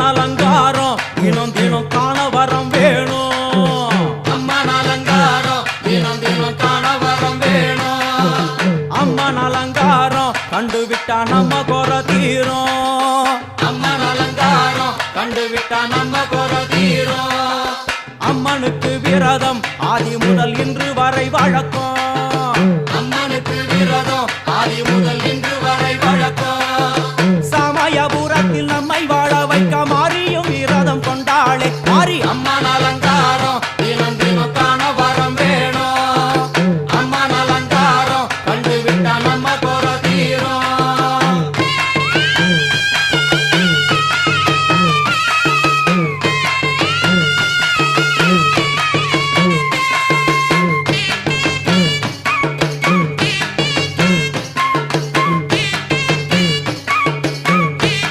அம்மன் அலங்காரம் தினம் தினம் காண வரம் வேணும். அம்மன் அலங்காரம் நம்ம குற தீரும். அம்மன் அலங்காரம் கண்டு நம்ம குற தீரும். அம்மனுக்கு விரதம் ஆதி முதல் இன்று வரை வழக்கம். மாறி அம்மா